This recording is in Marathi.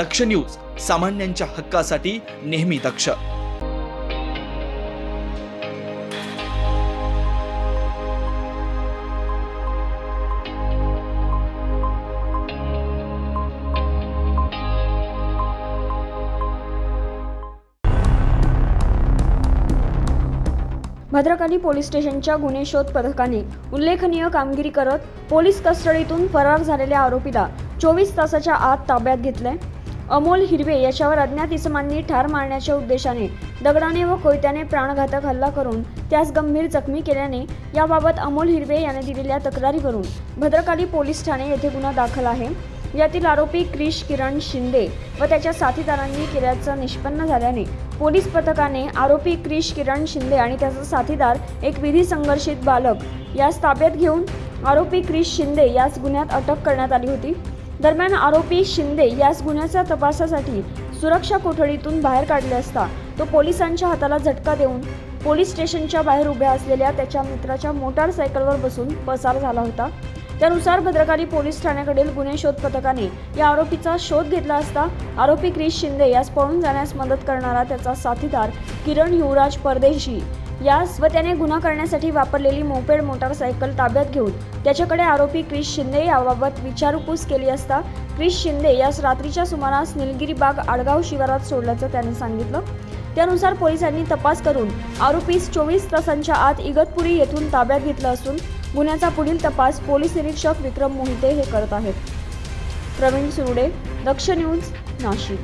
दक्ष न्यूज सामान्यांच्या हक्कासाठी नेहमी दक्ष. भद्रकाली पोलीस स्टेशनच्या गुन्हे शोध पथकाने उल्लेखनीय कामगिरी करत पोलीस कस्टडीतून फरार झालेल्या आरोपीला चोवीस तासाच्या आत ताब्यात घेतलंय. अमोल हिरवे याच्यावर अज्ञात इसमांनी ठार मारण्याच्या उद्देशाने दगडाने व कोयत्याने प्राणघातक हल्ला करून त्यास गंभीर जखमी केल्याने याबाबत अमोल हिरवे याने दिलेल्या तक्रारीवरून भद्रकाली पोलीस ठाणे येथे गुन्हा दाखल आहे. यातील आरोपी क्रिश किरण शिंदे व त्याच्या साथीदारांनी केल्याचं निष्पन्न झाल्याने पोलीस पथकाने आरोपी क्रिश किरण शिंदे आणि त्याचा साथीदार एक विधी संघर्षित बालक यास ताब्यात घेऊन आरोपी क्रिश शिंदे यास गुन्ह्यात अटक करण्यात आली होती. दरम्यान आरोपी शिंदे यास गुन्ह्याच्या तपासासाठी सुरक्षा कोठडीतून बाहेर काढले असता तो पोलिसांच्या हाताला झटका देऊन पोलीस स्टेशनच्या बाहेर उभ्या असलेल्या त्याच्या मित्राच्या मोटारसायकलवर बसून पसार झाला होता. त्यानुसार भद्रकाली पोलीस ठाण्याकडील गुन्हे शोध पथकाने या आरोपीचा शोध घेतला असता आरोपी क्रिश शिंदे यास पळून जाण्यास मदत करणारा त्याचा साथीदार किरण युवराज परदेशी यास व त्याने गुन्हा करण्यासाठी वापरलेली मोपेड मोटारसायकल ताब्यात घेऊन त्याच्याकडे आरोपी क्रिश शिंदे याबाबत विचारपूस केली असता क्रिश शिंदे यास रात्रीच्या सुमारास निलगिरी बाग आडगाव शिवारात सोडल्याचं त्याने सांगितलं. त्यानुसार पोलिसांनी तपास करून आरोपीस चोवीस तासांच्या आत इगतपुरी येथून ताब्यात घेतलं असून गुन्ह्याचा पुढील तपास पोलीस निरीक्षक विक्रम मोहिते हे करत आहेत. प्रवीण सुरुडे दक्ष न्यूज नाशिक.